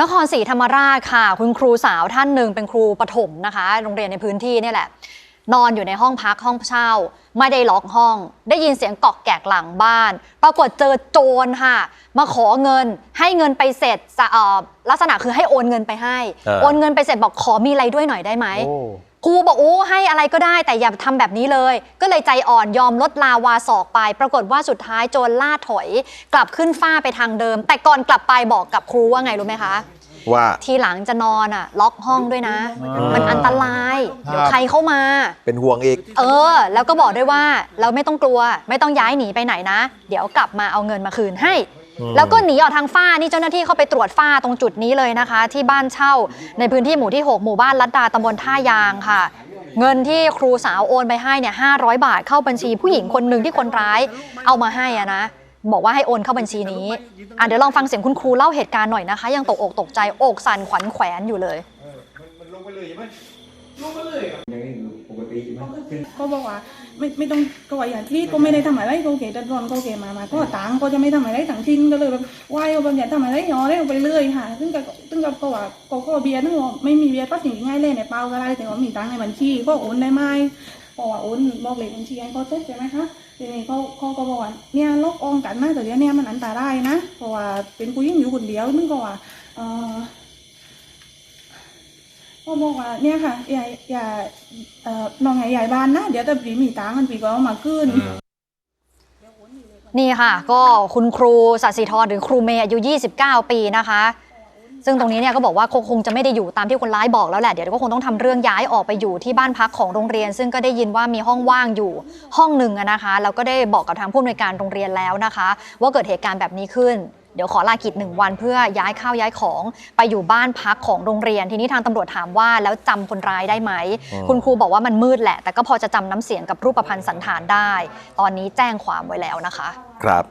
นครศรีธรรมราชค่ะ คุณครูสาวท่านหนึ่งเป็นครูประถมนะคะ โรงเรียนในพื้นที่เนี่ยแหละ นอนอยู่ในห้องพักห้องเช่า ไม่ได้ล็อกห้อง ได้ยินเสียงกอกแกกหลังบ้าน ปรากฏเจอโจรค่ะ มาขอเงินให้เงินไปเสร็จจะเอ่อลักษณะคือให้โอนเงินไปให้เออโอนเงินไปเสร็จบอกขอมีอะไรด้วยหน่อยได้ไหมโอ้ ครูบอกโอ้ให้อะไรก็ได้แต่อย่าทำแบบนี้เลย ก็เลยใจอ่อนยอมลดลาวาศอกไป ปรากฏว่าสุดท้ายโจรล่าถอย กลับขึ้นฟ้าไปทางเดิม แต่ก่อนกลับไปบอกกับครูว่าไงรู้ไหมคะว่าทีหลังจะนอนอะ ล็อกห้องด้วยนะอ่ามัมันอันตรายเดี๋ยวใครเข้ามา เป็นห่วงอีก เออ แล้วก็บอกด้วยว่าเราไม่ต้องกลัว ไม่ต้องย้ายหนีไปไหนนะ เดี๋ยวกลับมาเอาเงินมาคืนให้อืม แล้วก็หนีออกทางฝ้านี่เจ้าหน้าที่เข้าไปตรวจฝ้าตรงจุดนี้เลยนะคะ ที่บ้านเช่าในพื้นที่หมู่ที่ 6 หมู่บ้านลัดดาตำบลท่ายางค่ะ เงินที่ครูสาวโอนไปให้เนี่ย500บาทเข้าบัญชีผู้หญิงคนหนึ่งที่คนร้ายเอามาให้อะนะบอกว่าให้โอนเข้าบัญชีนี้อะเดี๋ยวลองฟังเสียงคุณครูเล่าเหตุการณ์หน่อยนะคะ ยังตกอกตกใจอกสั่นขวัญแขวนอยู่เลยมันลงไปเลยใช่ไหม ลงไปเลยอย่างนี้คือปกติใช่ไหมซึ่งเขาบอกว่าไม่ไม่ต้องก็ว่าอย่างที่ก็ไม่ได้ทำอะไรเขาเกดันรอนเขาเกมามาก็ตังค์ก็จะไม่ทำอะไรทั้งทิ้นก็เลยแบบไหว้เขาแบบอย่าทำอะไรหยอได้ไปเรื่อยค่ะซึ่งกับซึ่งกับก็ว่าก็ก็เบียร์นึกว่าไม่มีเบียร์ก็สิ่งง่ายเลยในเปล่าก็ได้แต่ว่ามีตังค์ในบัญชีก็โอนได้ไหมเพราะว่าโอนบอกเลขบัญชีให้เขาเสร็จใช่ไหมคะทีนี้เขาเขาก็บอกว่าเนี่ยลบอองกันนะแต่เดี๋ยวเนี่ยมันอันตรายนะเพราะว่าเป็นผู้หญิงอยู่คนเดียวนึกก็ว่าเออ ก็บอกว่าเนี่ยค่ะอย่าอย่าเอ่อน้องใหญ่ใหญ่บ้านนะ เดี๋ยวแต่ปีมีตังค์มันปีก็เอามาขึ้น นี่ค่ะ ก็คุณครูสัสิธรหรือครูเมย์อายุ 29 ปีนะคะ ซึ่งตรงนี้เนี่ยก็บอกว่าคงคงจะไม่ได้อยู่ตามที่คนร้ายบอกแล้วแหละเดี๋ยวก็คงต้องทำเรื่องย้ายออกไปอยู่ที่บ้านพักของโรงเรียน ซึ่งก็ได้ยินว่ามีห้องว่างอยู่ห้องหนึ่งอะนะคะแล้วก็ได้บอกกับทางผู้อำนวยการโรงเรียนแล้วนะคะ ว่าเกิดเหตุการณ์แบบนี้ขึ้นเดี๋ยวขอลากิจหนึ่งวันเพื่อย้ายข้าวย้ายของไปอยู่บ้านพักของโรงเรียน ทีนี้ทางตำรวจถามว่าแล้วจำคนร้ายได้ไหมอืมคุณครูบอกว่ามันมืดแหละ แต่ก็พอจะจำน้ำเสียงกับรูปพรรณสันฐานได้ ตอนนี้แจ้งความไว้แล้วนะคะ ครับ